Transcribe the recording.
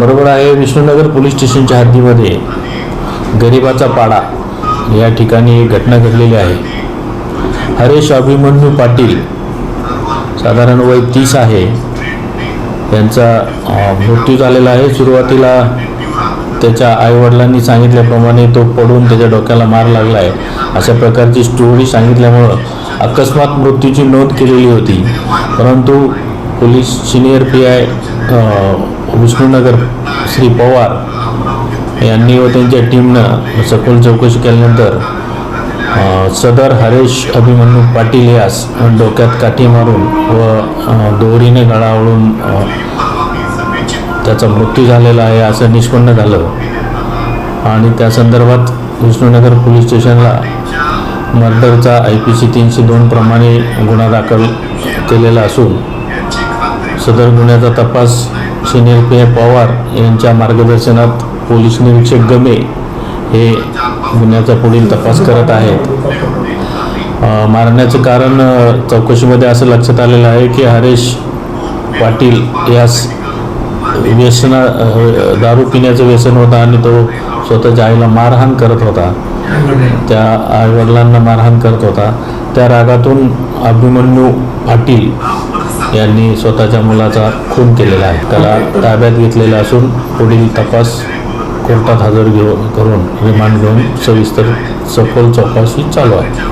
बरोबर आहे. विष्णुनगर पोलीस स्टेशनच्या हद्दीमध्ये गरिबाचा पाडा या ठिकाणी एक घटना घडलेली आहे. हरेश अभिमन्यू पाटील साधारण वय तीस आहे. यांचा मृत्यू झालेला आहे. सुरुवातीला त्याच्या आईवडिलांनी सांगितल्याप्रमाणे तो पडून त्याच्या डोक्याला मार लागला आहे. अशा प्रकारची स्टोरी सांगितल्यामुळं अकस्मात मृत्यूची नोंद केलेली होती. परंतु police senior P I Vishnunagar Shri Pawar यांनी व त्यांच्या टीमनं सखोल चौकशी केल्यानंतर सदर हरेश अभिमन्यू पाटील यास डोक्यात काठी मारून व दोरीने गळावळून त्याचा मृत्यू झालेला आहे असं निष्पन्न झालं. आणि त्या संदर्भात विष्णुनगर पोलीस स्टेशनला मर्डरचा आय पी सी तीनशे दोन प्रमाणे गुन्हा दाखल केलेला असून सदर गुन्ह्याचा तपास सिनियर पे. पवार यांच्या मार्गदर्शनात पोलीस निरीक्षक गमे हे गुन्ह्याचा पुढील तपास करत आहेत. मारण्याचं कारण चौकशीमध्ये असं लक्षात आलेलं आहे की हरेश पाटील यास व्यसना दारू पिण्याचं व्यसन होतं आणि तो स्वतःच्या आईला मारहाण करत होता. त्या आईवडिलांना मारहाण करत होता. त्या रागातून अभिमन्यू पाटील यांनी स्वतःच्या मुलाचा खून केलेला आहे. त्याला ताब्यात घेतलेला असून पुढील तपास कोर्टात हजर घेऊन करून रिमांड घेऊन सविस्तर सखोल चौकशी चालू आहे.